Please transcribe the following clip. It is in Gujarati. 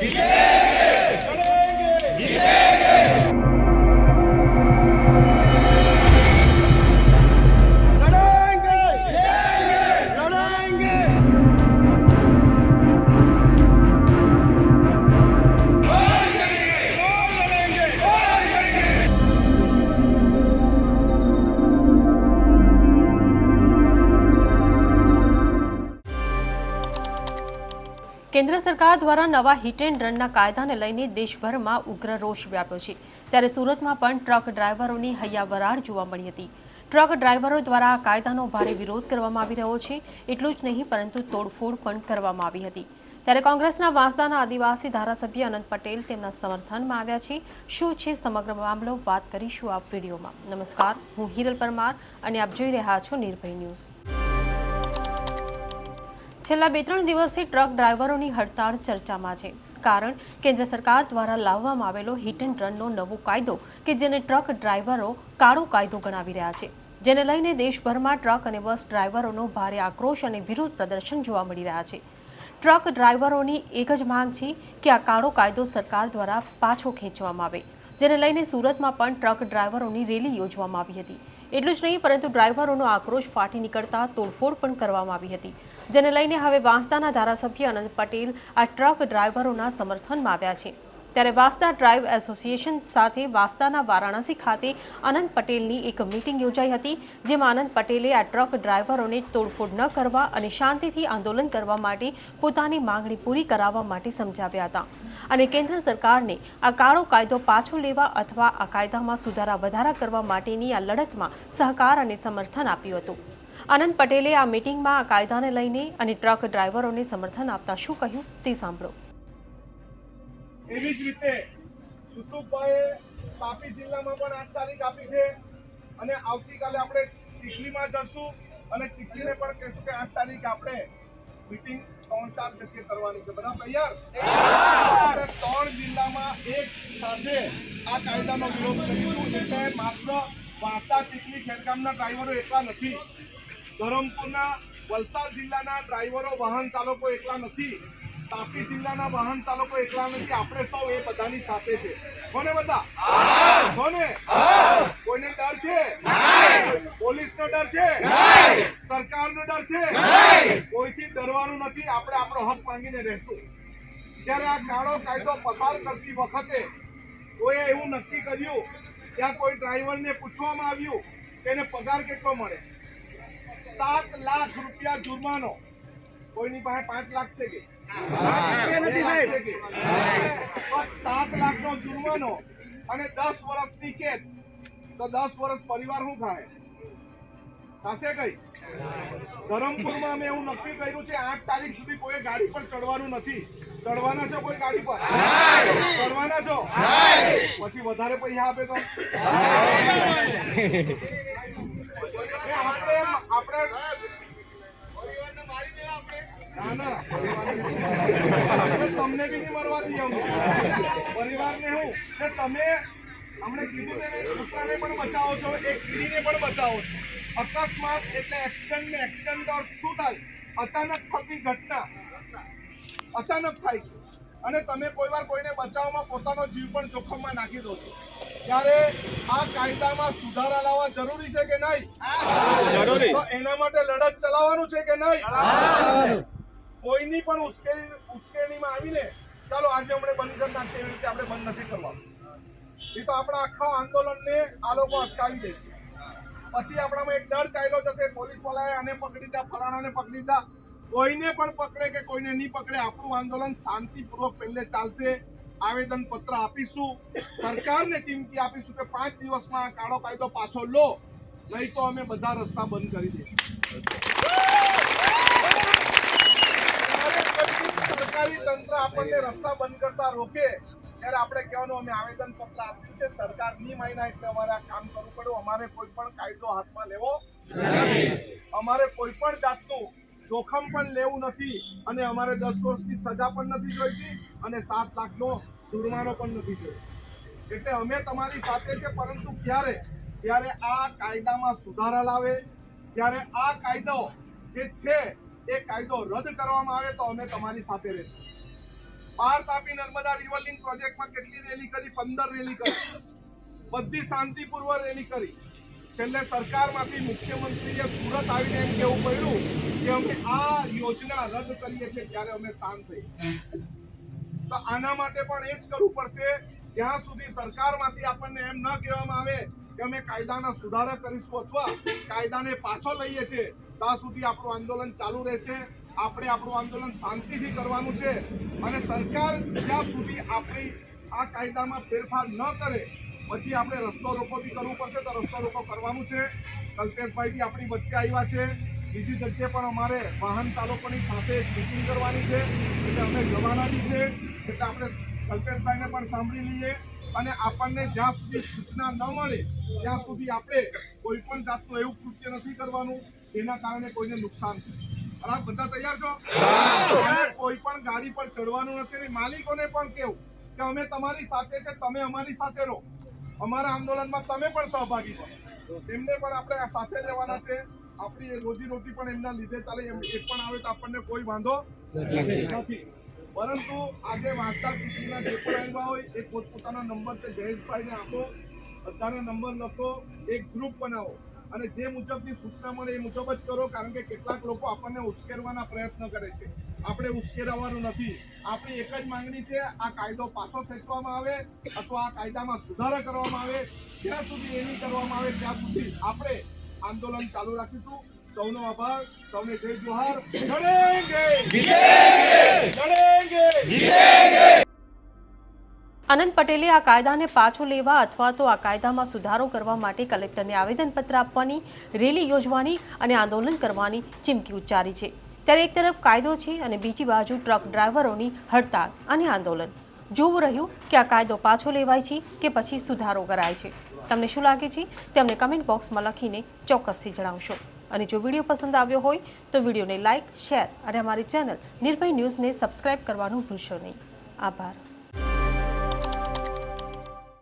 जीते કેન્દ્ર સરકાર દ્વારા નવા હિટ એન્ડ રનના કાયદાને લઈને દેશભરમાં ઉગ્ર રોષ વ્યાપ્યો છે. ત્યારે સુરતમાં પણ ટ્રક ડ્રાઈવરોની હૈયાવરાળ જોવા મળી હતી. ટ્રક ડ્રાઈવરો દ્વારા આ કાયદાનો ભારે વિરોધ કરવામાં આવી રહ્યો છે, એટલું જ નહીં, પરંતુ તોડફોડ પણ કરવામાં આવી હતી. ત્યારે કોંગ્રેસના વાંસદાના આદિવાસી ધારાસભ્ય અનંત પટેલ તેમના સમર્થનમાં આવ્યા છે. શું છે સમગ્ર મામલો? વાત કરીશું આ વિડીયોમાં. નમસ્કાર, હું હિરલ પરમાર અને આપ જોઈ રહ્યા છો નિર્ભય ન્યૂઝ. છેલ્લા બે ત્રણ દિવસથી ટ્રક ડ્રાઈવરોની હડતાળ ચર્ચામાં છે. કારણ કેન્દ્ર સરકાર દ્વારા લાવવામાં આવેલો હિટ એન્ડ રનનો નવો કાયદો કે જેને ટ્રક ડ્રાઈવરો કાળો કાયદો ગણાવી રહ્યા છે. જેને લઈને દેશભરમાં ટ્રક અને બસ ડ્રાઈવરોનો ભારે આક્રોશ અને વિરોધ પ્રદર્શન જોવા મળી રહ્યા છે. ટ્રક ડ્રાઈવરોની એક જ માંગ છે કે આ કાળો કાયદો સરકાર દ્વારા પાછો ખેંચવામાં આવે. જેને લઈને સુરતમાં પણ ટ્રક ડ્રાઈવરોની રેલી યોજવામાં આવી હતી. એટલું જ નહીં, પરંતુ ડ્રાઈવરોનો આક્રોશ ફાટી નીકળતા તોડફોડ પણ કરવામાં આવી હતી. જેને લઈને હવે વાંસદાના ધારાસભ્ય અનંત પટેલ આ ટ્રક ડ્રાઈવરોના સમર્થનમાં આવ્યા છે. ત્યારે વાંસદા ડ્રાઈવ એસોસિએશન સાથે વાંસદાના વારાણસી ખાતે અનંત પટેલની એક મીટિંગ યોજાઈ હતી, જેમાં અનંત પટેલે આ ટ્રક ડ્રાઈવરોને તોડફોડ ન કરવા અને શાંતિથી આંદોલન કરવા માટે પોતાની માંગણી પૂરી કરાવવા માટે સમજાવ્યા હતા. અને કેન્દ્ર સરકારને આ કાળો કાયદો પાછો લેવા અથવા આ કાયદામાં સુધારા વધારા કરવા માટેની આ લડતમાં સહકાર અને સમર્થન આપ્યું હતું. આનંદ પટેલે આ મીટિંગમાં આ કાયદાને લઈને અને ટ્રક ડ્રાઈવરોને સમર્થન આપતા શું કહ્યું તે સાંભળો. એવી જ રીતે સુસુભાઈએ તાપી જિલ્લામાં પણ આઠ તારીખ આપી છે અને આવતીકાલે આપણે ચીખલીમાં જશું અને ચીખલીને પણ કહેશું કે આઠ તારીખ આપણે મીટિંગ ત્રણ ચાર જગ્યાએ કરવાની છે. બધા તૈયાર? ત્રણ જિલ્લામાં એક સાથે આ કાયદાનો વિરોધ કરીશું. એટલે માત્ર વાંસદા ચીખલી ખેડકામના ડ્રાઈવરો એકલા નથી. ધરમપુરના વલસાડ જિલ્લાના ડ્રાઈવરો વાહન ચાલકો એકલા નથી. તાપી જિલ્લાના વાહન ચાલકો એકલા નથી, આપણે સૌ એ બધાની સાથે છે. કોને બધા? કોને? કોઈને ડર છે? પોલીસનો ડર છે? સરકારનો ડર છે? કોઈથી ડરવાનું નથી, આપણે આપણો હક માંગીને રહેશું. ત્યારે આ કાળો કાયદો પસાર કરતી વખતે કોઈએ એવું નક્કી કર્યું આ કોઈ ડ્રાઈવરને પૂછવામાં આવ્યું કે એને પગાર કેટલો મળે? સાત લાખ રૂપિયા જુર્માનો કોઈની પાસે પાંચ લાખ છે કે? નથી સાહેબ. સાત લાખ નો જુર્માનો અને દસ વર્ષની કેદ. તો દસ વર્ષ પરિવાર શું થાય? થશે કઈ? ધરમપુરમાં અમે એવું નક્કી કર્યું છે આઠ તારીખ સુધી કોઈ ગાડી પર ચડવાનું નથી. ચડવાના છો કોઈ ગાડી પર? ચડવાના છો? પછી વધારે પૈસા આપે તો? આપણે તમને બી નહીં મરવા દઈએ પરિવારને હું. કે તમે અમને કીધું તેને કૂતરાને પણ બચાવો છો એક કીડીને પણ બચાવો છો. અકસ્માત એટલે એક્સિડન્ટ ને એક્સિડન્ટ ઓર શું થાય? અચાનક થતી ઘટના. અચાનક થાય. છે અને તમે કોઈ વાર કોઈને બચાવવામાં પોતાનો જીવ પણ જોખમમાં નાખી દો છો. ત્યારે આ કાયદામાં સુધારા લાવવા જરૂરી છે કે નહીં? તો એના માટે લડત ચલાવવાનું છે કે નહીં? કોઈની પણ ઉશ્કેરી ઉશ્કેલીમાં આવીને ચાલો આજે આપણે બંધ કરી નાખીએ, એવી રીતે આપણે બંધ નથી કરવાનું. એ તો આપણા આખા આંદોલનને આ લોકો અટકાવી દે છે. પછી આપણામાં એક ડર ચાલ્યો જશે પોલીસ વાળાએ આને પકડી દીધા, ફલાણાને પકડી દીધા. કોઈને પણ પકડે કે કોઈને નહીં પકડે, આપણું આંદોલન શાંતિપૂર્વક પહેલે ચાલશે. આવેદન પત્ર આપીશું. સરકારને ચીમકી આપીશું કે પાંચ દિવસમાં કાળો કાયદો પાછો લો. નહીં તો અમે બધા રસ્તા બંધ કરી દઈશું ત્યારે પછી સરકારી તંત્ર આપણને રસ્તા બંધ કરતા રોકે, ત્યારે આપણે કહેવાનું અમે આવેદન પત્ર આપ્યું છે. સરકારની માયના એટલે અમારે કામ કરવું પડ્યું અમારે કોઈ પણ કાયદો હાથમાં લેવો અમારે કોઈ પણ જાતનું જોખમ પણ લેવું નથી અને અમારે દસ વર્ષની સજા પણ નથી જોઈતી અને સાત લાખનો જુર્માનો પણ નથી જોઈતો. એટલે અમે તમારી સાથે છે, પરંતુ ક્યારે? જ્યારે આ કાયદામાં સુધારા લાવે, ત્યારે આ કાયદો જે છે એ કાયદો રદ કરવામાં આવે તો અમે તમારી સાથે રહેશું. બાર તાપી નર્મદા રિવરલિંક પ્રોજેક્ટમાં કેટલી રેલી કરી? પંદર રેલી કરી. બધી શાંતિપૂર્વક રેલી કરી. છેલ્લે સરકારમાંથી મુખ્યમંત્રીએ સુરત આવીને એમ કેવું પડ્યું કે અમે આ યોજના રદ કરીએ છીએ ત્યારે અમે શાંત થઈ તો આના માટે પણ એ જ કરવું પડશે, જ્યાં સુધી સરકારમાંથી આપણને એમ ન કહેવામાં આવે કે અમે કાયદાના સુધારા કરીશું અથવા કાયદાને પાછો લઈએ છીએ ત્યાં સુધી આપણું આંદોલન ચાલુ રહેશે. આપણે આપણું આંદોલન શાંતિથી કરવાનું છે અને સરકાર જ્યાં સુધી આપણી આ કાયદામાં ફેરફાર ન કરે, પછી આપણે રસ્તો રોકો બી કરવું પડશે તો રસ્તો રોકો કરવાનું છે. કલ્પેશભાઈ બી આપણી વચ્ચે આવ્યા છે. બીજી જગ્યાએ પણ અમારે વાહન ચાલકોની સાથે મિટિંગ કરવાની છે. એટલે અમે જવાના બી છે. એટલે આપણે કલ્પેશભાઈને પણ સાંભળી લઈએ અને આપણને જ્યાં સુધી સૂચના ન મળે, ત્યાં સુધી આપણે કોઈ પણ જાતનું એવું કૃત્ય નથી કરવાનું. જેના કારણે કોઈને નુકસાન થાય. બરાબર બધા તૈયાર છો? કોઈ પણ ગાડી પર ચડવાનું નથી માલિકોને પણ કેવું કે અમે તમારી સાથે છે તમે અમારી સાથે રહો. અમારા આંદોલનમાં તમે પણ સહભાગી બનો. તેમને પણ આપણે આ સાથે રહેવાના છે. આપણી રોજી રોટી પણ એમના લીધે ચાલે. એમ એ પણ આવે તો આપણને કોઈ વાંધો નથી. પરંતુ આજે વાંચતા ચૂંટણીના જે પણ આવ્યા હોય એ પોતપોતાનો નંબર છે જયેશભાઈને આપો. બધાને નંબર લખો. એક ગ્રુપ બનાવો. અને જે મુજબની સૂચના મળે એ મુજબ જ કરો કારણ કે કેટલાક લોકો આપણને ઉશ્કેરવાના પ્રયત્ન કરે છે. આપણે ઉશ્કેરવાનું નથી. આપણી એક જ માંગણી છે આ કાયદો પાછો ખેંચવામાં આવે અથવા આ કાયદામાં સુધારા કરવામાં આવે. જ્યાં સુધી એ નહીં કરવામાં આવે ત્યાં સુધી આપણે આંદોલન ચાલુ રાખીશું. સૌનો આભાર. સૌને જય જોહાર. લડેંગે લડેંગે આનંદ પટેલે આ કાયદાને પાછો લેવા અથવા તો આ કાયદામાં સુધારો કરવા માટે કલેક્ટરને આવેદનપત્ર આપવાની, રેલી યોજવાની અને આંદોલન કરવાની ચીમકી ઉચ્ચારી છે. ત્યારે એક તરફ કાયદો છે અને બીજી બાજુ ટ્રક ડ્રાઈવરોની હડતાળ અને આંદોલન. જોવું રહ્યું કે આ કાયદો પાછો લેવાય છે કે પછી સુધારો કરાય છે. તમને શું લાગે છે? તેમને કમેન્ટ બોક્સમાં લખીને ચોક્કસથી જણાવશો. અને જો વીડિયો પસંદ આવ્યો હોય તો વિડીયોને લાઇક શેર અને અમારી ચેનલ નિર્ભય ન્યૂઝને સબસ્ક્રાઇબ કરવાનું ભૂલશો નહીં. આભાર.